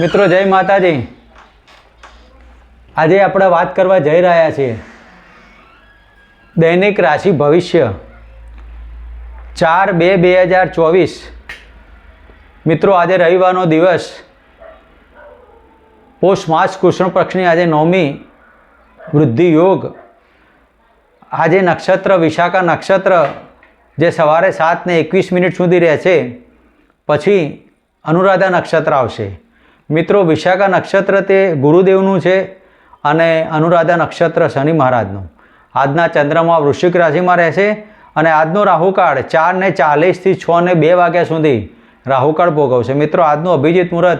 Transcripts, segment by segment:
મિત્રો, જય માતાજી. આજે આપણે વાત કરવા જઈ રહ્યા છીએ. દૈનિક રાશિ ભવિષ્ય. ચાર બે બે હજાર ચોવીસ. મિત્રો, આજે રવિવારનો દિવસ. પોષ માસ કૃષ્ણ પક્ષની આજે નવમી. વૃદ્ધિ યોગ. આજે નક્ષત્ર, વિશાખા નક્ષત્ર, જે સવારે સાતને એકવીસ મિનિટ સુધી રહેશે. પછી અનુરાધા નક્ષત્ર આવશે. મિત્રો, વિશાખા નક્ષત્ર તે ગુરુદેવનું છે અને અનુરાધા નક્ષત્ર શનિ મહારાજનું. આજના ચંદ્રમાં વૃશ્ચિક રાશિમાં રહેશે અને આજનો રાહુકાળ ચાર ને ચાલીસથી છ ને બે વાગ્યા સુધી રાહુકાળ ભોગવશે. મિત્રો, આજનું અભિજીત મુહૂર્ત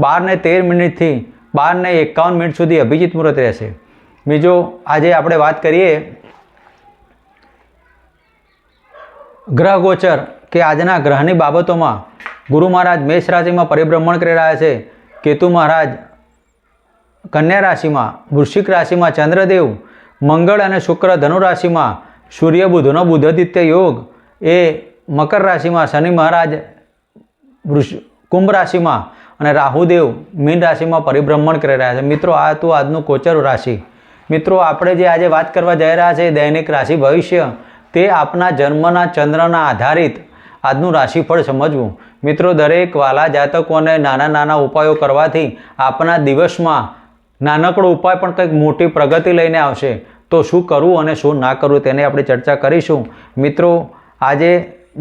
બાર ને તેર મિનિટથી બાર ને એકાવન મિનિટ સુધી અભિજીત મુહૂર્ત રહેશે. બીજો, આજે આપણે વાત કરીએ ગ્રહ ગોચર કે આજના ગ્રહની બાબતોમાં ગુરુ મહારાજ મેષ રાશિમાં પરિભ્રમણ કરી રહ્યા છે. કેતુ મહારાજ, કન્યા રાશિમાં, વૃશ્ચિક રાશિમાં ચંદ્રદેવ, મંગળ અને શુક્ર ધનુ રાશિમાં સૂર્ય બુધનો બુધદિત્ય યોગ, એ મકર રાશિમાં શનિ મહારાજ, વૃષ, કુંભ રાશિમાં અને રાહુદેવ મીન રાશિમાં પરિભ્રમણ કરી રહ્યા છે. મિત્રો, આ હતું આજનું કોચર રાશિ. મિત્રો, આપણે જે આજે વાત કરવા જઈ રહ્યા છે દૈનિક રાશિ ભવિષ્ય, તે આપના જન્મના ચંદ્રના આધારિત આજનું રાશિફળ સમજવું. મિત્રો, દરેક વાલા જાતકોને નાના નાના ઉપાયો કરવાથી આપના દિવસમાં નાનકડો ઉપાય પણ કંઈક મોટી પ્રગતિ લઈને આવશે. તો શું કરવું અને શું ના કરવું તેની આપણે ચર્ચા કરીશું. મિત્રો, આજે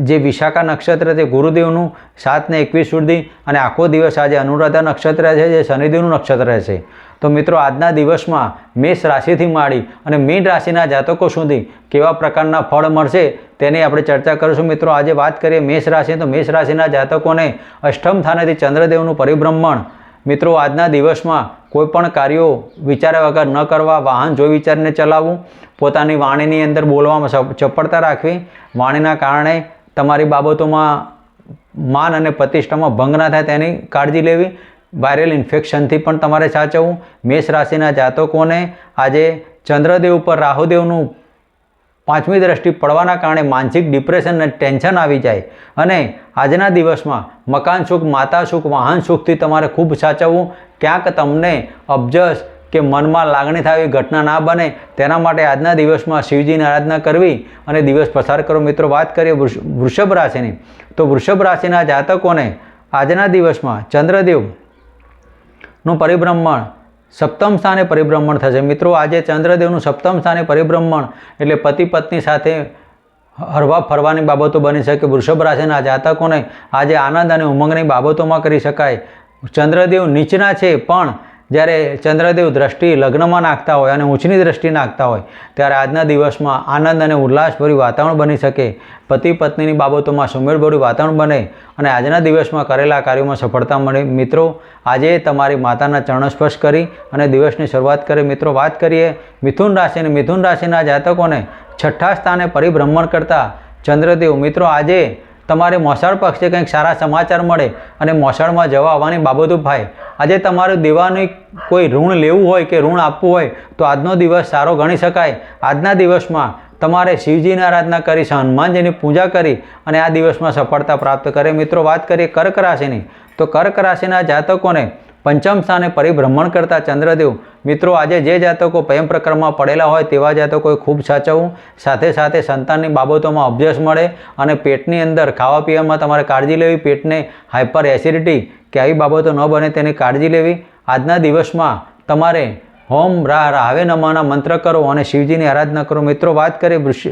જે વિશાખા નક્ષત્ર તે ગુરુદેવનું સાત ને એકવીસ સુધી અને આખો દિવસ આજે અનુરાધા નક્ષત્ર છે, જે શનિદેવનું નક્ષત્ર છે. તો મિત્રો, આજના દિવસમાં મેષ રાશિથી માંડી અને મીન રાશિના જાતકો સુધી કેવા પ્રકારના ફળ મળશે તેની આપણે ચર્ચા કરીશું. મિત્રો, આજે વાત કરીએ મેષ રાશિ તો મેષ રાશિના જાતકોને અષ્ટમ સ્થાનેથી ચંદ્રદેવનું પરિભ્રમણ. મિત્રો, આજના દિવસમાં કોઈપણ કાર્યો વિચાર્યા વગર ન કરવા, વાહન જોઈ વિચારીને ચલાવવું, પોતાની વાણીની અંદર બોલવામાં ચપળતા રાખવી, વાણીના કારણે તમારી બાબતોમાં માન અને પ્રતિષ્ઠામાં ભંગ ના થાય તેની કાળજી લેવી. વાયરલ ઇન્ફેક્શનથી પણ તમારે સાચવવું. મેષ રાશિના જાતકોને આજે ચંદ્રદેવ ઉપર રાહુદેવનું પાંચમી દ્રષ્ટિ પડવાના કારણે માનસિક ડિપ્રેશન અને ટેન્શન આવી જાય. અને આજના દિવસમાં મકાન સુખ, માતા સુખ, વાહન સુખથી તમારે ખૂબ સાચવવું. ક્યાંક તમને અબજસ કે મનમાં લાગણી થાય એવી ઘટના ના બને, તેના માટે આજના દિવસમાં શિવજીની આરાધના કરવી અને દિવસ પસાર કરો. મિત્રો, વાત કરીએ વૃષ- વૃષભ રાશિની. તો વૃષભ રાશિના જાતકોને આજના દિવસમાં ચંદ્રદેવનું પરિભ્રમણ સપ્તમ સ્થાને પરિભ્રમણ થશે. મિત્રો, આજે ચંદ્રદેવનું સપ્તમ સ્થાને પરિભ્રમણ એટલે પતિ પત્ની સાથે હરવા ફરવાની બાબતો બની શકે. વૃષભ રાશિના જાતકોને આજે આનંદ અને ઉમંગની બાબતોમાં કરી શકાય. ચંદ્રદેવ નીચના છે, પણ જ્યારે ચંદ્રદેવ દ્રષ્ટિ લગ્નમાં નાખતા હોય અને ઊંચની દ્રષ્ટિ નાખતા હોય, ત્યારે આજના દિવસમાં આનંદ અને ઉલ્લાસભર્યું વાતાવરણ બની શકે. પતિ પત્નીની બાબતોમાં સુમેળભર્યું વાતાવરણ બને અને આજના દિવસમાં કરેલા કાર્યોમાં સફળતા મળે. મિત્રો, આજે તમારી માતાના ચરણ સ્પર્શ કરી અને દિવસની શરૂઆત કરી. મિત્રો, વાત કરીએ મિથુન રાશિ અને મિથુન રાશિના જાતકોને. છઠ્ઠા સ્થાને પરિભ્રમણ કરતા ચંદ્રદેવ, મિત્રો, આજે તમારે મોસાળ પક્ષે કંઈક સારા સમાચાર મળે અને મોસાળમાં જવા આવવાની બાબતો થાય. આજે તમારે દેવાની કોઈ ઋણ લેવું હોય કે ઋણ આપવું હોય, તો આજનો દિવસ સારો ગણી શકાય. આજના દિવસમાં તમારે શિવજીની આરાધના કરી, હનુમાનજીની પૂજા કરી અને આ દિવસમાં સફળતા પ્રાપ્ત કરે. મિત્રો, વાત કરીએ કર્ક રાશિની. તો કર્ક રાશિના જાતકોને પંચમ સ્થાને પરિભ્રમણ કરતા ચંદ્રદેવ, મિત્રો આજે જે જાતકો પ્રેમ પ્રકરણમાં પડેલા હોય તેવા જાતકોએ ખૂબ સાચવવું. સાથે સાથે સંતાનની બાબતોમાં અભ્યાસ મળે અને પેટની અંદર ખાવા પીવામાં તમારે કાળજી લેવી. પેટને હાઇપર એસિડિટી કે આવી બાબતો ન બને તેની કાળજી લેવી. આજના દિવસમાં તમારે હોમ રા, રાહવે નમાના મંત્ર કરો અને શિવજીની આરાધના કરો. મિત્રો, વાત કરીએ વૃષ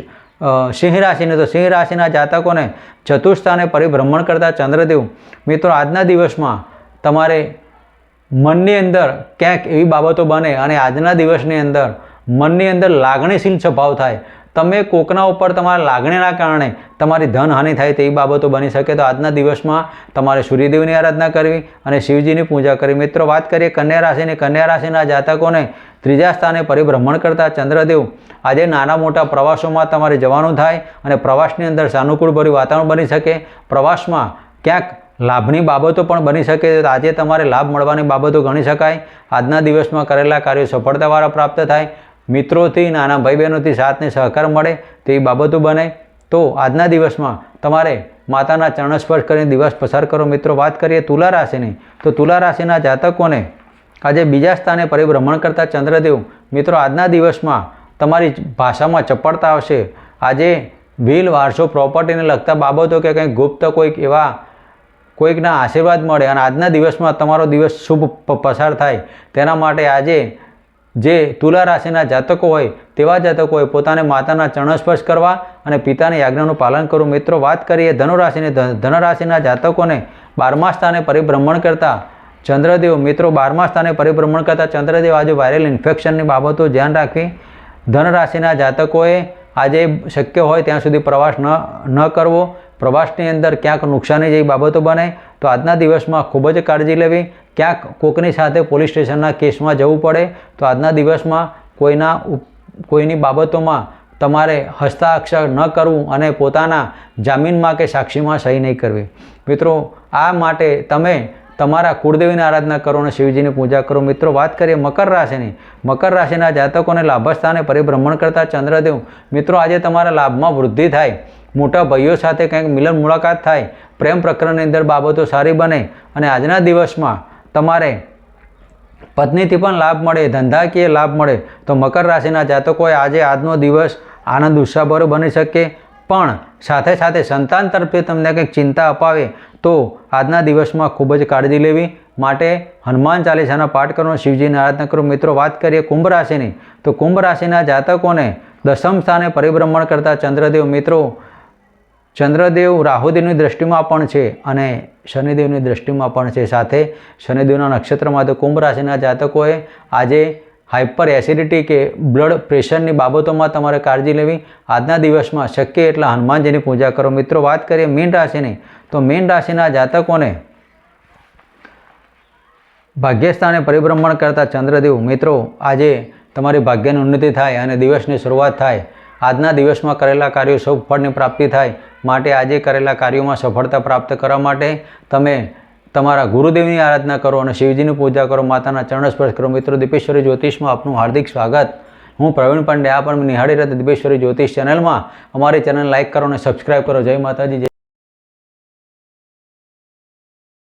સિંહ રાશિની. તો સિંહ રાશિના જાતકોને ચતુર્સ્થાને પરિભ્રમણ કરતા ચંદ્રદેવ, મિત્રો, આજના દિવસમાં તમારે મનની અંદર ક્યાંક એવી બાબતો બને અને આજના દિવસની અંદર મનની અંદર લાગણીશીલ સ્વભાવ થાય. તમે કોકના ઉપર તમારા લાગણીના કારણે તમારી ધનહાનિ થાય તેવી બાબતો બની શકે તો આજના દિવસમાં તમારે સૂર્યદેવની આરાધના કરવી અને શિવજીની પૂજા કરવી. મિત્રો, વાત કરીએ કન્યા રાશિની. કન્યા રાશિના જાતકોને ત્રીજા સ્થાને પરિભ્રમણ કરતા ચંદ્રદેવ આજે નાના મોટા પ્રવાસોમાં તમારે જવાનું થાય અને પ્રવાસની અંદર સાનુકૂળભર્યું વાતાવરણ બની શકે. પ્રવાસમાં ક્યાંક લાભની બાબતો પણ બની શકે. તો આજે તમારે લાભ મળવાની બાબતો ગણી શકાય. આજના દિવસમાં કરેલા કાર્યો સફળતાવાળા પ્રાપ્ત થાય. મિત્રોથી, નાના ભાઈ બહેનોથી સાથને સહકાર મળે. તેવી બાબતો બને. તો આજના દિવસમાં તમારે માતાના ચરણ સ્પર્શ કરીને દિવસ પસાર કરો. મિત્રો, વાત કરીએ તુલા રાશિની. તો તુલા રાશિના જાતકોને આજે બીજા સ્થાને પરિભ્રમણ કરતા ચંદ્રદેવ, મિત્રો, આજના દિવસમાં તમારી ભાષામાં ચપળતા આવશે. આજે બિલ વારસો પ્રોપર્ટીને લગતા બાબતો કે કંઈ ગુપ્ત, કોઈક એવા કોઈકના આશીર્વાદ મળે અને આજના દિવસમાં તમારો દિવસ શુભ પસાર થાય. તેના માટે આજે જે તુલા રાશિના જાતકો હોય, તેવા જાતકોએ પોતાને માતાના ચરણસ્પર્શ કરવા અને પિતાની આજ્ઞાનું પાલન કરવું. મિત્રો, વાત કરીએ ધનુરાશિની. ધન ધનરાશિના જાતકોને બારમા સ્થાને પરિભ્રમણ કરતા ચંદ્રદેવ. મિત્રો, બારમા સ્થાને પરિભ્રમણ કરતા ચંદ્રદેવ આજે વાયરલ ઇન્ફેક્શનની બાબતો ધ્યાન રાખવી ધન રાશિના જાતકોએ આજે શક્ય હોય ત્યાં સુધી પ્રવાસ ન ન કરવો. પ્રવાસની અંદર ક્યાંક નુકસાની જેવી બાબતો બને, તો આજના દિવસમાં ખૂબ જ કાળજી લેવી. ક્યાંક કોકની સાથે પોલીસ સ્ટેશનના કેસમાં જવું પડે, તો આજના દિવસમાં કોઈના કોઈની બાબતોમાં તમારે હસ્તાક્ષર ન કરવું અને પોતાના જામીનમાં કે સાક્ષીમાં સહી નહીં કરવી. મિત્રો, આ માટે તમે તમારા કુળદેવીની આરાધના કરો અને શિવજીની પૂજા કરો. મિત્રો, વાત કરીએ મકર રાશિની. મકર રાશિના જાતકોને લાભસ્થાને પરિભ્રમણ કરતા ચંદ્રદેવ. મિત્રો, આજે તમારા લાભમાં વૃદ્ધિ થાય. મોટા ભાઈઓ સાથે કંઈક મિલન મુલાકાત થાય, પ્રેમ પ્રકરણની અંદર બાબતો સારી બને અને આજના દિવસમાં તમારે પત્નીથી પણ લાભ મળે, ધંધાકીય લાભ મળે, તો મકર રાશિના જાતકોએ આજે આજનો દિવસ આનંદ ઉત્સાહભરો બની શકે. પણ સાથે સાથે સંતાન તરફે તમને કંઈક ચિંતા અપાવે, તો આજના દિવસમાં ખૂબ જ કાળજી લેવી. માટે હનુમાન ચાલીસાના પાઠ કરો શિવજીની આરાધના કરો મિત્રો, વાત કરીએ કુંભ રાશિની, તો કુંભ રાશિના જાતકોને દસમ સ્થાને પરિભ્રમણ કરતા ચંદ્રદેવ. મિત્રો ચંદ્રદેવ રાહુદેવની દ્રષ્ટિમાં પણ છે અને શનિદેવની દ્રષ્ટિમાં પણ છે. સાથે શનિદેવના નક્ષત્રમાં તો કુંભ રાશિના જાતકોએ આજે હાઇપર એસિડિટી કે બ્લડ પ્રેશરની બાબતોમાં તમારે કાળજી લેવી. આજના દિવસમાં શક્ય એટલા હનુમાનજીની પૂજા કરો. મિત્રો, વાત કરીએ મીન રાશિની. તો મીન રાશિના જાતકોને ભાગ્યસ્થાને પરિભ્રમણ કરતા ચંદ્રદેવ, મિત્રો, આજે તમારી ભાગ્યની ઉન્નતિ થાય અને દિવસની શરૂઆત થાય. આજના દિવસમાં કરેલા કાર્યો શુભ ફળની પ્રાપ્તિ થાય માટે આજે કરેલા કાર્યોમાં સફળતા પ્રાપ્ત કરવા માટે તમે તમારા ગુરુદેવની આરાધના કરો અને શિવજીની પૂજા કરો, માતાના ચરણ સ્પર્શ કરો. મિત્રો, દીપેશ્વરી જ્યોતિષમાં આપનું હાર્દિક સ્વાગત. હું પ્રવીણ પંડે આ પણ નિહાળી રહ્યા દીપેશ્વરી જ્યોતિષ ચેનલમાં. અમારી ચેનલ લાઇક કરો અને સબસ્ક્રાઈબ કરો. જય માતાજી